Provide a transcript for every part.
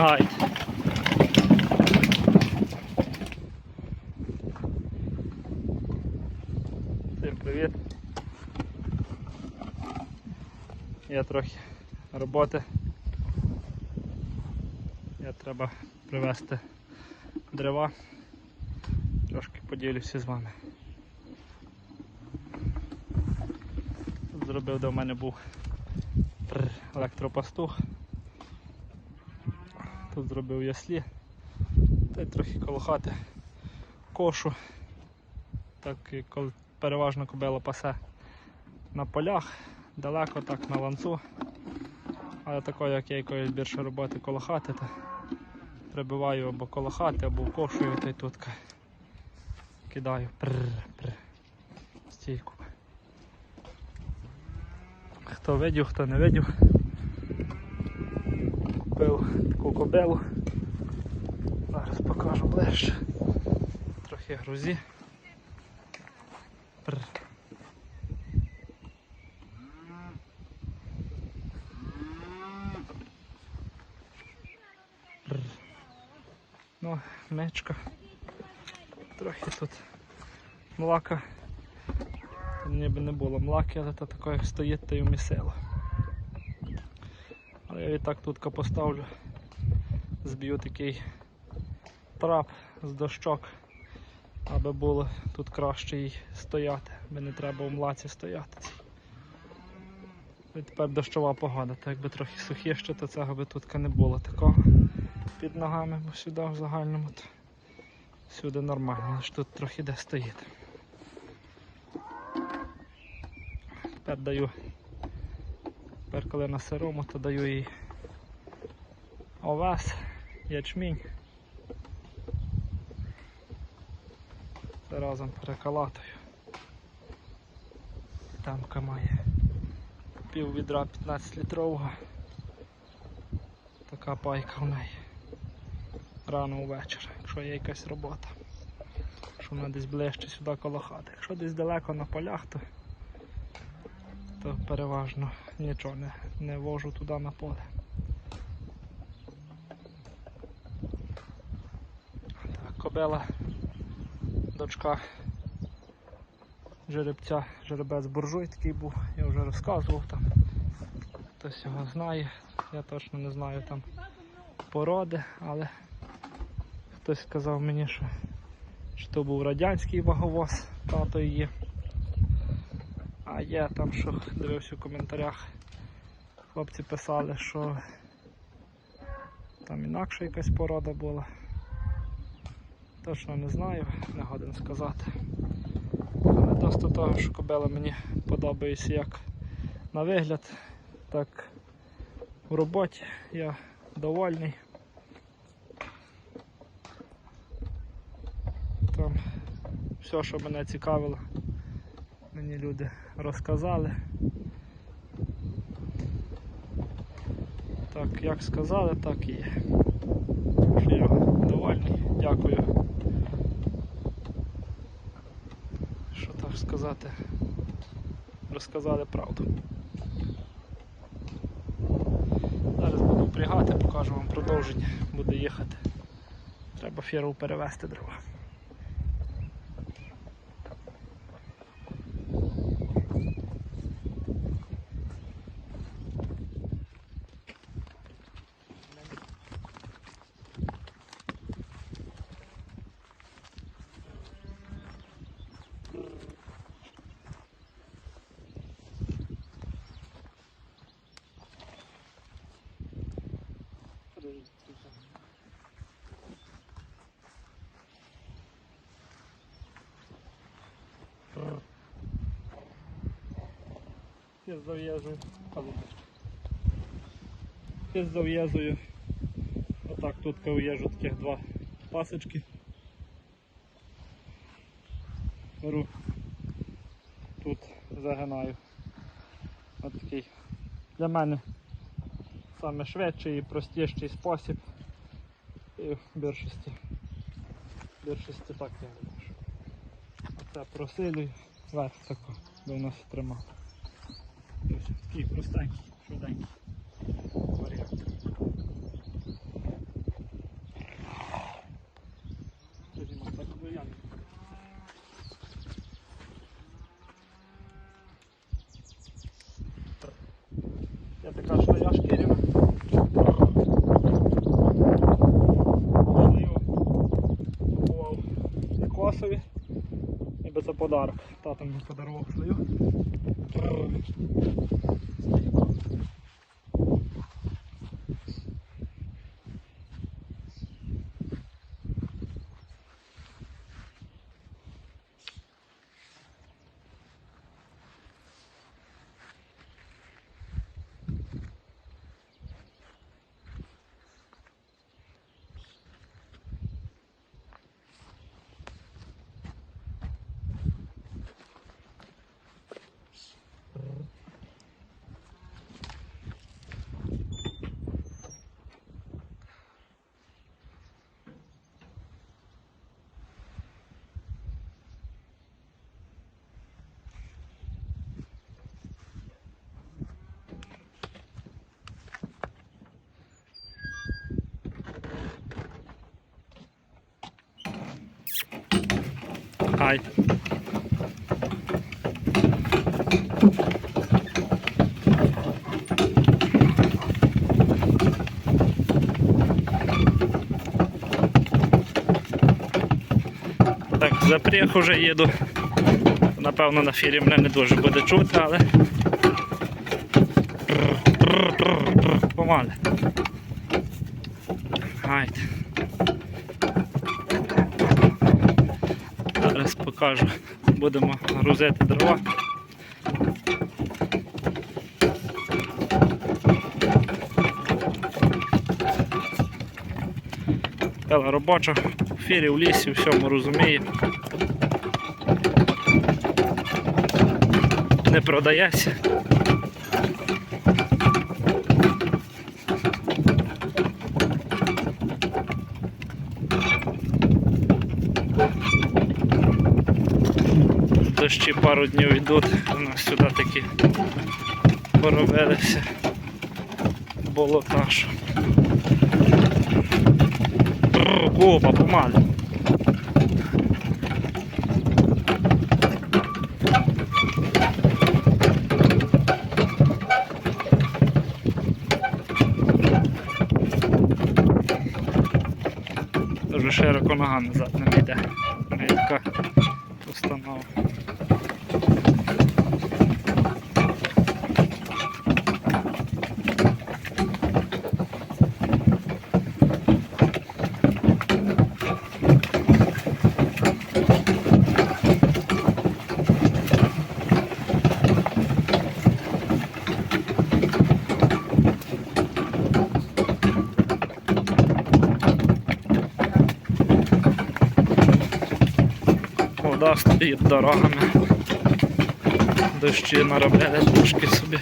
Гайд. Всім привіт. Є трохи роботи. Я треба привезти дерева. Трошки поділюся з вами. Зробив, в мене був електропастух. Тут зробив яслі. Та й трохи коло хати кошу. Так коли переважно кобила пасе на полях, далеко так на ланцу. Але такої, як я якоїсь більше роботи коло хати, прибиваю або коло хати, або вкошую та й тут кидаю прр, прр, стійку. Хто видів, хто не видів. Купив таку кобилу. Зараз покажу ближче. Трохи грузі. Прр. Прр. Ну, мечка. Трохи тут млака. Ніби не було млаки, але то таке як стоїть, то й вмісило. Але я і так тут поставлю. Зб'ю такий трап з дощок, аби було тут краще їй стояти, аби не треба у млаці стояти. І тепер дощова погода, так якби трохи сухіше, то цього би тут не було такого під ногами, бо сюди в загальному то всюди нормально, лише тут трохи де стоїть. Тепер даю, тепер коли на сирому, то даю їй овес, ячмінь. Це разом перекалатую. Тамка має пів відра 15 літрового. Така пайка в неї. Рано увечері, якщо є якась робота. Якщо вона десь ближче сюди коло хати. Якщо десь далеко на полях, то, то переважно нічого не, не вожу туди на поле. Так, кобила, дочка жеребця, жеребець буржуй такий був, я вже розказував там. Хтось його знає, я точно не знаю там породи, але хтось сказав мені, що, що то був радянський ваговоз, тато її. Що дивився в коментарях, хлопці писали, що там інакша якась порода була. Точно не знаю, не годен сказати. Але досить того, що кобила мені подобається як на вигляд, так в роботі я довольний. Там все, що мене цікавило, мені люди розказали. Так, як сказали, так і є. Що я довольний. Дякую. Що так сказати? Розказали правду. Зараз буду впрягати, покажу вам продовження, буду їхати. Треба фіру перевезти дрова. Я зав'язую. Я зав'язую. Отак тут в'яжу таких два пасочки. Беру тут загинаю. Ось такий для мене саме швидший і простіший спосіб. І в більшості, в більшості так я вирішу. Оце просилюю, верх тако, у нас тримав. Такий простенький, швиденький варіант. Є така шлея шкіряна. Можливо, купував косові. Ніби це подарок. Тато мені подарував шлею. Ай. Так, запряг уже їду. Напевно, на фірі мене не дуже буде чути, але. Помале. Гайд. Зараз покажу. Будемо грузити дрова. Тела робоча, в фірі, в лісі, всьому розуміє. Не продається. Дощі пару днів йдуть, у нас сюди такі поробилися болотаж. Купа, помаль. Дуже широко нога назад не йде. Вода стоїть дорогами. Дощі наробили трошки собі.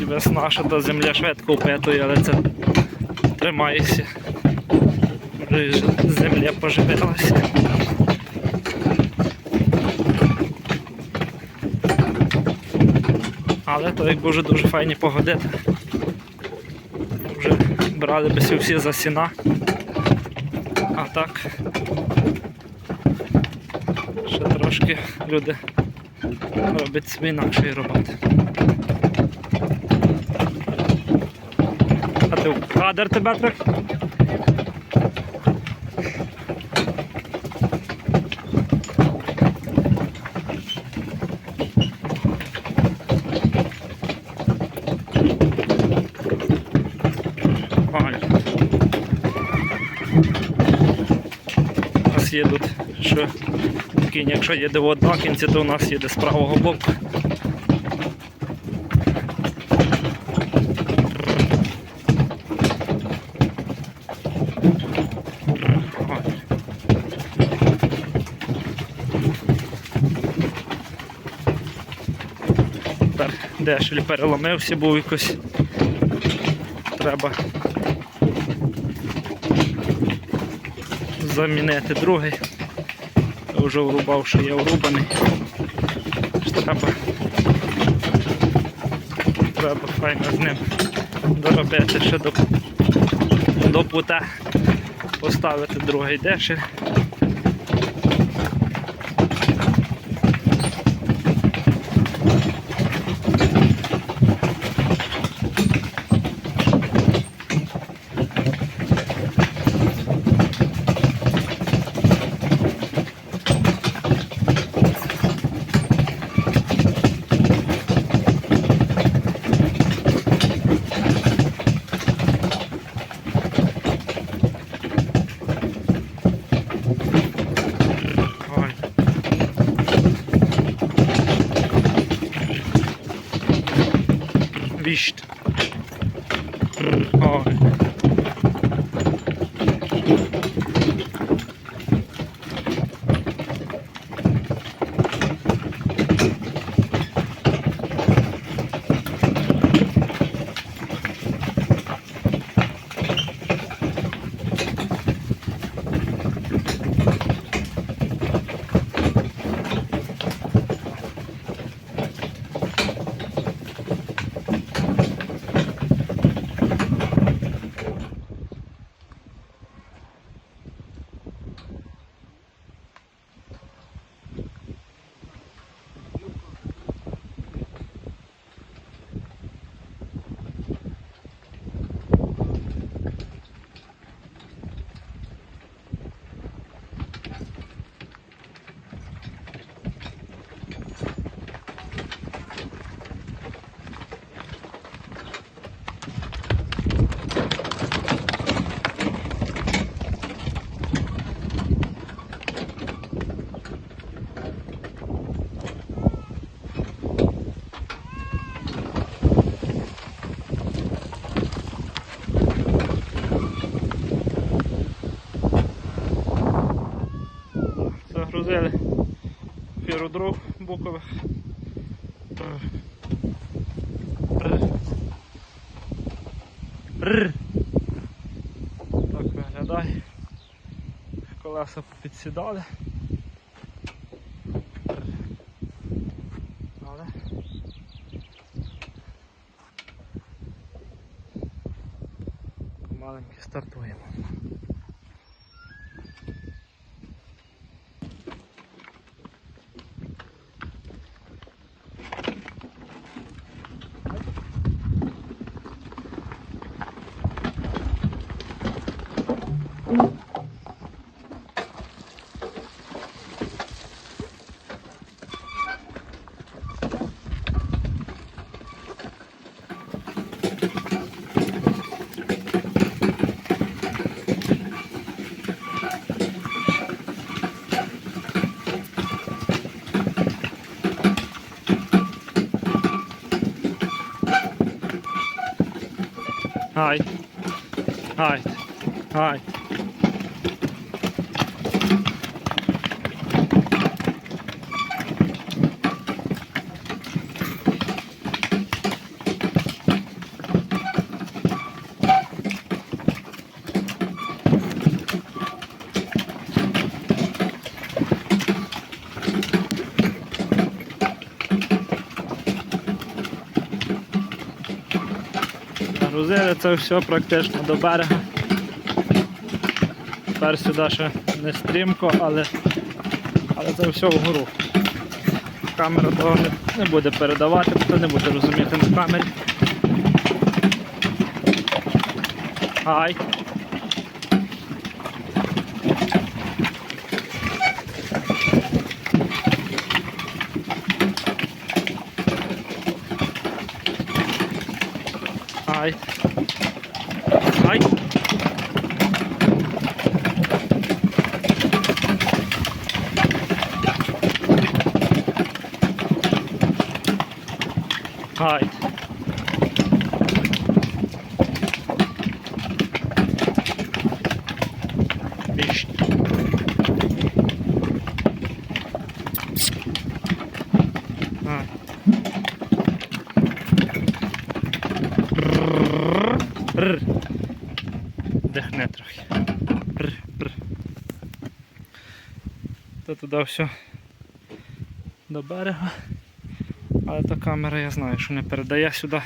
І весна, що та земля швидко впитує, але це тримається. Земля поживилася. Але то як дуже дуже файні погодити. Вже брали би всі за сіна. А так ще трошки люди роблять собі інакшої роботи. А ти в кадр тебе трохи? Нас їдуть, що кінь, якщо їде в одному кінці, то у нас їде з правого боку. Тепер дешель переломився, був якось. Треба замінити другий. Я вже врубав, що я врубаний. Треба, треба файно з ним доробити ще до, до пута, поставити другий дешель. Підсідали. Але помаленьки стартуємо. Hi. Hi. Hi. Грузили це все практично до берега. Тепер сюди ще не стрімко, але, але це все вгору. Камера того не, буде передавати, хто не буде розуміти на камері. Ай. Ай. Віщ. Ай. Р. Дихне трохи. Р. Р. То туди все до берега. Але та камера я знаю, що не передає сюди.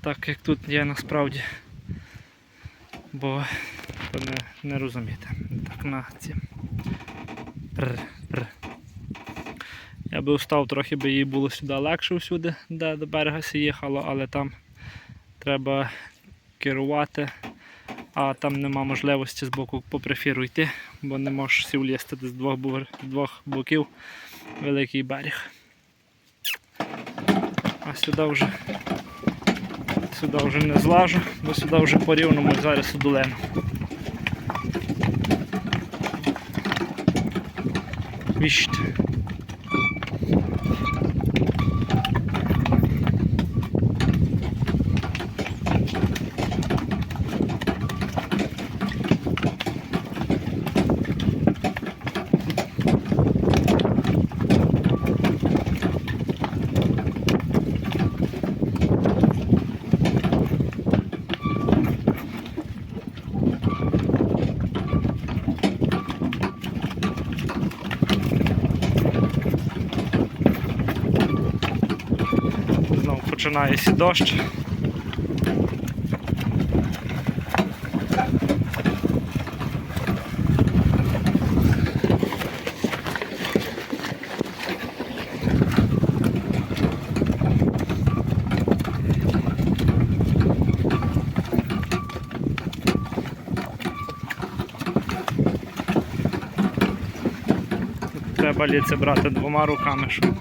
Так як тут є насправді. Бо то не, не розумієте. Так на ці. Р. Р. Я би встав трохи, би їй було сюди легше всюди, де до берега сі їхало, але там треба керувати, а там нема можливості з боку по префіру йти, бо не можеш сів лізти з двох, двох боків великий берег. Сюди вже сюди вже не злажу, бо сюди вже по зараз у долину. Починається дощ. Треба ліце брати двома руками, щоб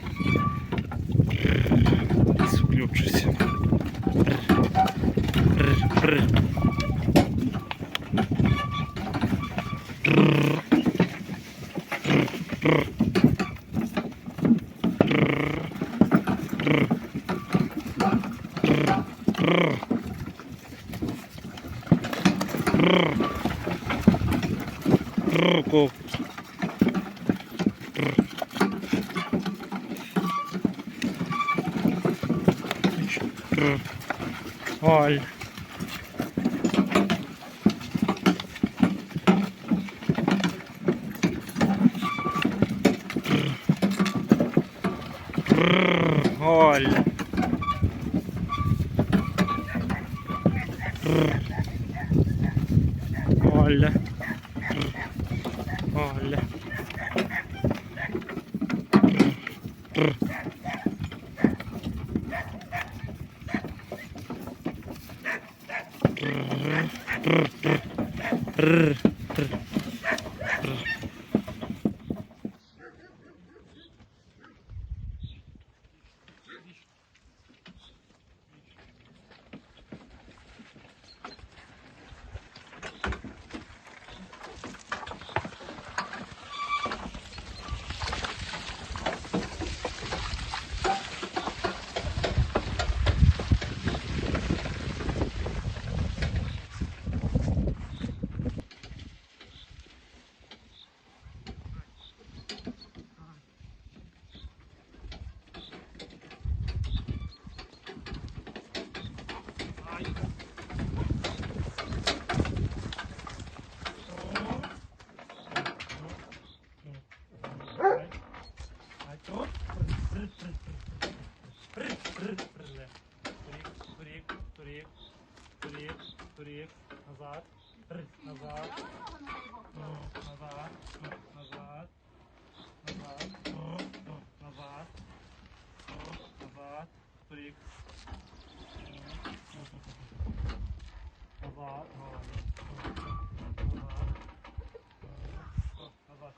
Olha. Назад. Назад. Назад. Назад. Назад. Назад. Назад. Вперед. Назад. Назад. Назад. Назад. Назад.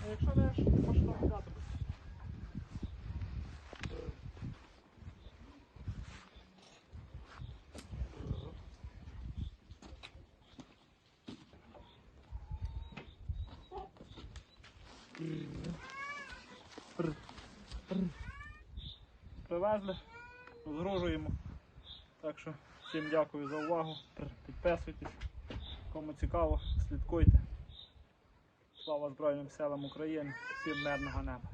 А якщо не ж, можна гуляти. Привезли, розгружуємо. Так що всім дякую за увагу. Підписуйтесь. Кому цікаво, слідкуйте. Слава Збройним силам України, всім мирного неба.